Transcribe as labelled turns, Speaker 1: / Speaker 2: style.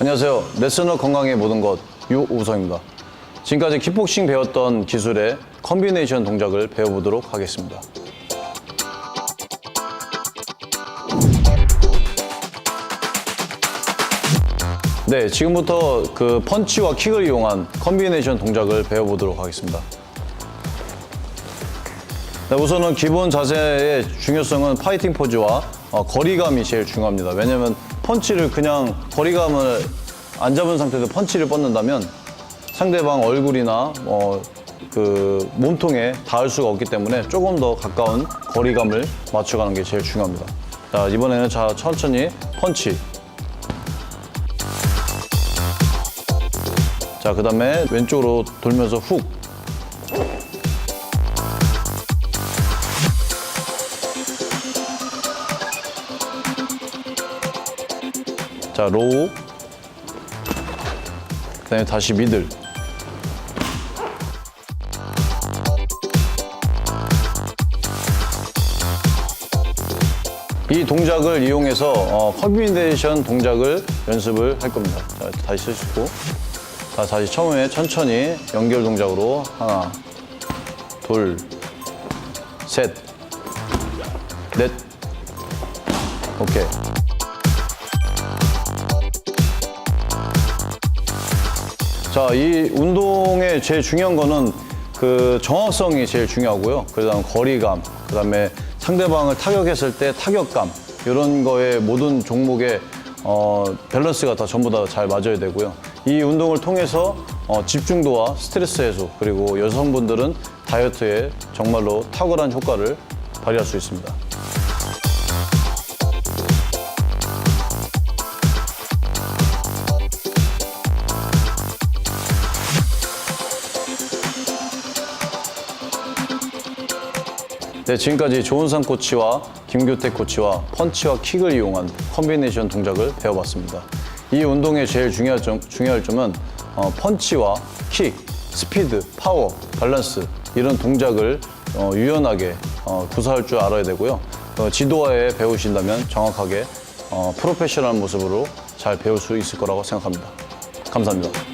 Speaker 1: 안녕하세요. 레슨너 건강의 모든 것 유우성입니다. 지금까지 킥복싱 배웠던 기술의 컨비네이션 동작을 배워보도록 하겠습니다. 네, 지금부터 그 펀치와 킥을 이용한 컨비네이션 동작을 배워보도록 하겠습니다. 네, 우선은 기본 자세의 중요성은 파이팅 포즈와 어, 거리감이 제일 중요합니다. 왜냐면 펀치를 그냥 거리감을 안 잡은 상태에서 펀치를 뻗는다면 상대방 얼굴이나 어, 그 몸통에 닿을 수가 없기 때문에 조금 더 가까운 거리감을 맞춰가는 게 제일 중요합니다. 자, 이번에는 자, 천천히 펀치. 자, 그 다음에 왼쪽으로 돌면서 훅. 자, 로우. 그 다음에 다시 미들. 이 동작을 이용해서 어, 컨비네이션 동작을 연습을 할 겁니다. 자, 다시 쓰시고. 자, 다시 처음에 천천히 연결 동작으로 하나, 둘, 셋, 넷. 오케이. 자, 이 운동의 제일 중요한 거는 그 정확성이 제일 중요하고요. 그 다음 거리감, 그 다음에 상대방을 타격했을 때 타격감, 이런 거에 모든 종목의 어, 밸런스가 다 전부 다 잘 맞아야 되고요. 이 운동을 통해서 어, 집중도와 스트레스 해소, 그리고 여성분들은 다이어트에 정말로 탁월한 효과를 발휘할 수 있습니다. 네, 지금까지 조은상 코치와 김교태 코치와 펀치와 킥을 이용한 컨비네이션 동작을 배워봤습니다. 이 운동의 제일 중요할, 점, 중요할 점은 어, 펀치와 킥, 스피드, 파워, 밸런스 이런 동작을 어, 유연하게 어, 구사할 줄 알아야 되고요. 어, 지도화에 배우신다면 정확하게 어, 프로페셔널 모습으로 잘 배울 수 있을 거라고 생각합니다. 감사합니다.